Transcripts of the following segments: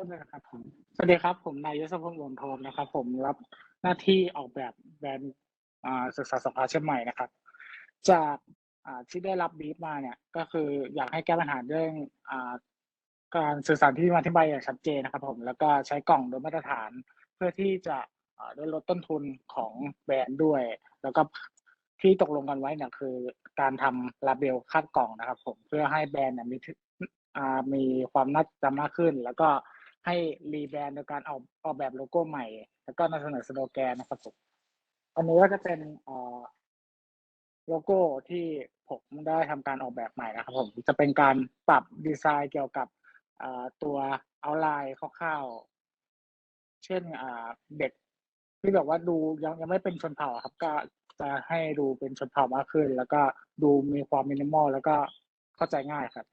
ริ่มเลยนะครับผมสวัสดีครับ ผมนายยศพงศ์วงทองนะครับ ผมรับหน้าที่ออกแบบแบรนด์อ่าศึกษาสงขาเชียงใหม่นะครับ จากที่ได้รับบีฟมาเนี่ย ก็คืออยากให้แก้ปัญหาเรื่องอการสื่อสารที่มาอธิบายอย่างชัดเจนนะครับ ผมแล้วก็ใช้กล่องโดยมาตรฐานเพื่อที่จะได้ลดต้นทุนของแบรนด์ด้วย แล้วก็ที่ตกลงกันไว้เนี่ยคือ การทำลาเบลคาดกล่องนะครับ ผมเพื่อให้แบรนด์เนี่ยมีมีความน่าจำมากขึ้น แล้วก็ ให้รีแบรนด์โดยการออกออกแบบโลโก้ใหม่ แล้วก็นำเสนอสโลแกนนะครับผมอันนี้ก็จะเป็นโลโก้ที่ผมได้ทำการออกแบบใหม่นะครับผมจะเป็นการปรับดีไซน์เกี่ยวกับตัวเอาไลน์คร่าวๆ เช่นเด็กที่แบบว่าดูยังยังไม่เป็นชนเผ่าครับ ก็จะให้ดูเป็นชนเผ่ามากขึ้น แล้วก็ดูมีความมินิมอลแล้วก็เข้าใจง่ายครับ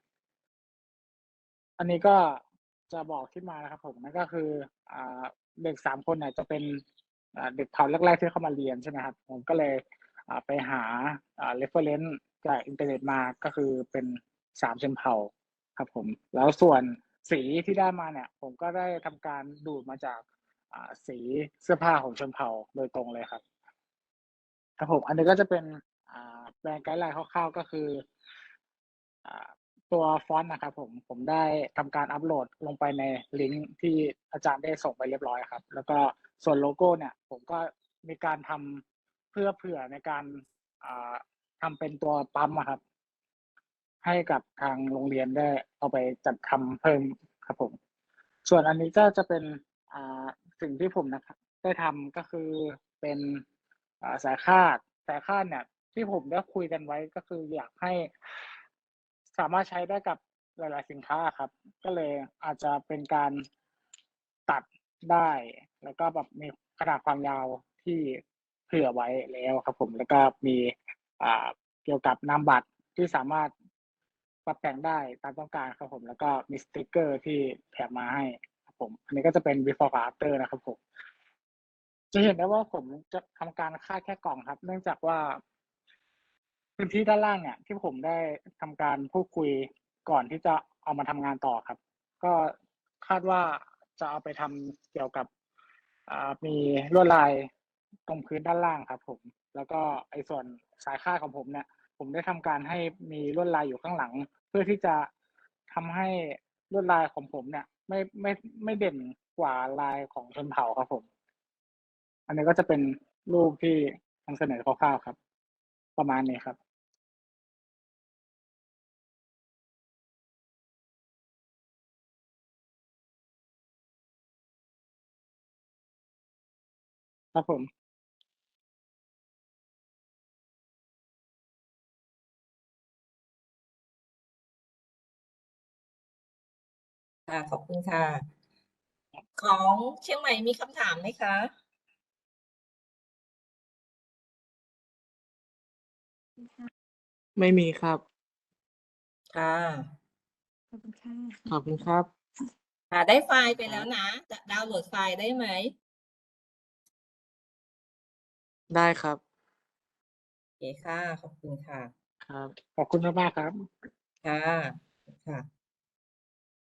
อันนี้ก็ จะบอกที่มานะครับผมนั่นก็คืออ่าเด็กสามคนเนี่ยจะเป็นเด็กเผ่าแรกๆที่เข้ามาเรียนใช่ไหมครับผมก็เลยไปหาอ่า reference จากอินเทอร์เน็ตมาก็คือเป็นสามชนเผ่าครับผมแล้วส่วนสีที่ได้มาเนี่ย ผมก็ได้ทำการดูดมาจากสีเสื้อผ้าของชนเผ่าโดยตรงเลยครับครับผมอันนี้ก็จะเป็นแบรนด์ไกด์ไลน์คร่าวๆก็คืออ ตัวฟอนต์นะครับผมผมได้ทำการอัปโหลดลงไปในลิงก์ที่อาจารย์ได้ส่งไปเรียบร้อยครับ แล้วก็ส่วนโลโก้เนี่ย ผมก็มีการทำเพื่อเผื่อในการอ่าทำเป็นตัวปั๊มครับ ให้กับทางโรงเรียนได้เอาไปจัดทำเพิ่มครับผม ส่วนอันนี้ก็จะเป็นสิ่งที่ผมนะครับได้ทำก็คือเป็นสายคาดสายคาดเนี่ย ที่ผมได้คุยกันไว้ก็คืออยากให้ สามารถใช้ได้กับหลาย ๆ สินค้าครับ ก็เลยอาจจะเป็นการตัดได้ แล้วก็แบบมีขนาดความยาวที่เผื่อไว้แล้วครับ ผมแล้วก็มีอ่าเกี่ยวกับนามบัตรที่สามารถปรับแต่งได้ตามต้องการครับผม แล้วก็มีสติกเกอร์ที่แถมมาให้ครับผม อันนี้ก็จะเป็น before กับ after นะครับผม จะเห็นได้ว่าผมจะทำการคาดแค่กล่องครับ เนื่องจากว่า พื้นที่ด้านล่างเนี่ยที่ผมได้ทำการพูดคุยก่อนที่จะเอามาทำงานต่อครับ ก็คาดว่าจะเอาไปทำเกี่ยวกับอ่ามีลวดลายตรงพื้นด้านล่างครับ ผม แล้วก็ไอ้ส่วนสายคาดของผมเนี่ย ผมได้ทำการให้มีลวดลายอยู่ข้างหลัง เพื่อที่จะทำให้ลวดลายของผมเนี่ย ไม่ไม่ไม่เด่นกว่าลายของชนเผ่าครับผม อันนี้ก็จะเป็นรูปที่นำเสนอคร่าวๆครับ ประมาณนี้ครับ ครับผม ค่ะ ขอบคุณค่ะ ของเชียงใหม่มีคำถามไหมคะ ไม่มีครับ ค่ะ ขอบคุณค่ะ ขอบคุณครับ ค่ะ ได้ไฟล์ไปแล้วนะ จะดาวน์โหลดไฟล์ได้ไหม ได้ครับ โอเคค่ะ ขอบคุณค่ะ ครับ ขอบคุณมากๆครับ ค่ะ ค่ะ